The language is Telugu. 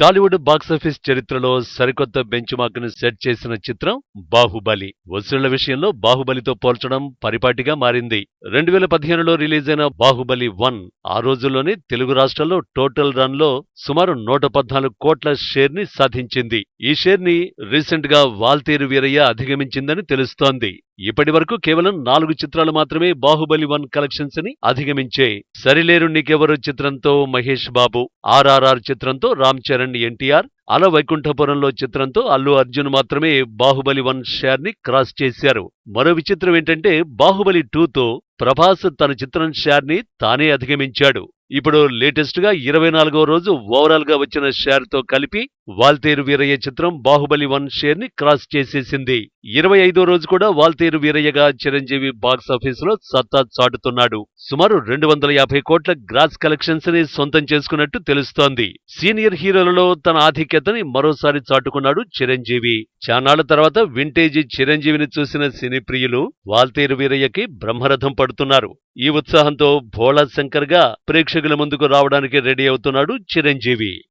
టాలీవుడ్ బాక్సాఫీస్ చరిత్రలో సరికొత్త బెంచ్ మార్క్ను సెట్ చేసిన చిత్రం బాహుబలి. వసూళ్ళ విషయంలో బాహుబలితో పోల్చడం పరిపాటిగా మారింది. రెండు వేల పదిహేనులో రిలీజ్ అయిన బాహుబలి వన్ ఆ రోజుల్లోనే తెలుగు రాష్ట్రాల్లో టోటల్ రన్లో సుమారు నూట పద్నాలుగు కోట్ల షేర్ని సాధించింది. ఈ షేర్ని రీసెంట్గా వాల్తేరు వీరయ్య అధిగమించిందని తెలుస్తోంది. ఇప్పటి వరకు కేవలం నాలుగు చిత్రాలు మాత్రమే బాహుబలి వన్ కలెక్షన్స్ని అధిగమించే సరిలేరు నీకెవరు చిత్రంతో మహేష్ బాబు ఆర్ఆర్ఆర్ చిత్రంతో రామ్ చరణ్ ఎన్టీఆర్ అల వైకుంఠపురంలో చిత్రంతో అల్లు అర్జున్ మాత్రమే బాహుబలి వన్ షేర్ని క్రాస్ చేశారు. మరో విచిత్రం ఏంటంటే బాహుబలి టూతో ప్రభాస్ తన చిత్రం షేర్ని తానే అధిగమించాడు. ఇప్పుడు లేటెస్ట్గా ఇరవై నాలుగో రోజు ఓవరాల్గా వచ్చిన షేర్తో కలిపి వాల్తేరు వీరయ్య చిత్రం బాహుబలి వన్ షేర్ని క్రాస్ చేసేసింది. ఇరవై ఐదో రోజు కూడా వాల్తేరు వీరయ్యగా చిరంజీవి బాక్స్ సత్తా చాటుతున్నాడు. సుమారు రెండు వందల యాభై కోట్ల గ్రాస్ కలెక్షన్స్ని సొంతం చేసుకున్నట్టు తెలుస్తోంది. సీనియర్ హీరోలలో తన ఆధిక్యతని మరోసారి చాటుకున్నాడు చిరంజీవి. చానాళ్ళ తర్వాత వింటేజీ చిరంజీవిని చూసిన సినీ ప్రియులు వాల్తేరు వీరయ్యకి బ్రహ్మరథం పడుతున్నారు. ఈ ఉత్సాహంతో భోళా శంకర్గా ప్రేక్షకుల ముందుకు రావడానికి రెడీ అవుతున్నాడు చిరంజీవి.